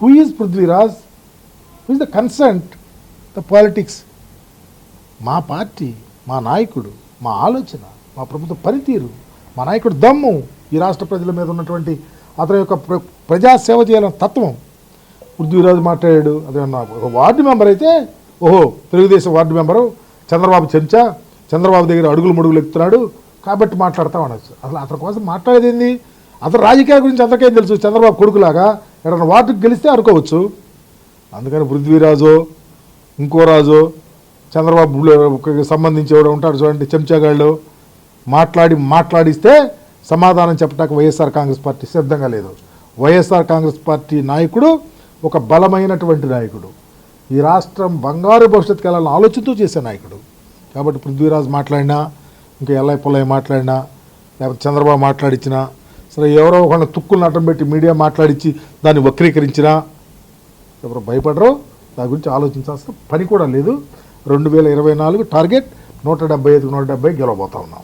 Who is Prithviraj who is the consent the politics మా party మా నాయకుడు మా ఆలోచన మా ప్రభుత్వ పనితీరు మా నాయకుడు దమ్ము ఈ రాష్ట్ర ప్రజల మీద ఉన్నటువంటి అతని యొక్క ప్ర ప్రజాసేవ చేయాలన్న తత్వం. పృథ్వీరాజు మాట్లాడాడు. అదే ఒక వార్డు మెంబర్ అయితే ఓహో తెలుగుదేశం వార్డు మెంబరు చంద్రబాబు చెంచా చంద్రబాబు దగ్గర అడుగులు మడుగులు ఎక్కుతున్నాడు. కాబట్టి మాట్లాడతాం అనొచ్చు అసలు అతని కోసం మాట్లాడేది అతను రాజకీయాల గురించి అందరికేం తెలుసు? చంద్రబాబు కొడుకులాగా ఎక్కడన్నా వార్డుకి గెలిస్తే అనుకోవచ్చు అందుకని పృథ్వీరాజు ఇంకో రాజు చంద్రబాబు సంబంధించి ఎవడో ఉంటాడు చూడండి చెంచాగాళ్ళు మాట్లాడి మాట్లాడిస్తే సమాధానం చెప్పడానికి వైఎస్ఆర్ కాంగ్రెస్ పార్టీ సిద్ధంగా లేదు. వైఎస్ఆర్ కాంగ్రెస్ పార్టీ నాయకుడు ఒక బలమైనటువంటి నాయకుడు. ఈ రాష్ట్రం బంగారు భవిష్యత్తుకు వెళ్ళాలని ఆలోచనతో చేసే నాయకుడు. కాబట్టి పృథ్వీరాజ్ మాట్లాడినా ఇంకా ఎల్ఐ పుల్లయ్య మాట్లాడినా లేకపోతే చంద్రబాబు మాట్లాడించినా సరే ఎవరో ఒక తుక్కులు నటం పెట్టి మీడియా మాట్లాడించి దాన్ని వక్రీకరించినా ఎవరు భయపడరు దాని గురించి ఆలోచించాల్సిన పని కూడా లేదు. రెండు వేల ఇరవై నాలుగు టార్గెట్ నూట డెబ్బై ఐదుకు నూట డెబ్బై గెలవబోతా ఉన్నాం.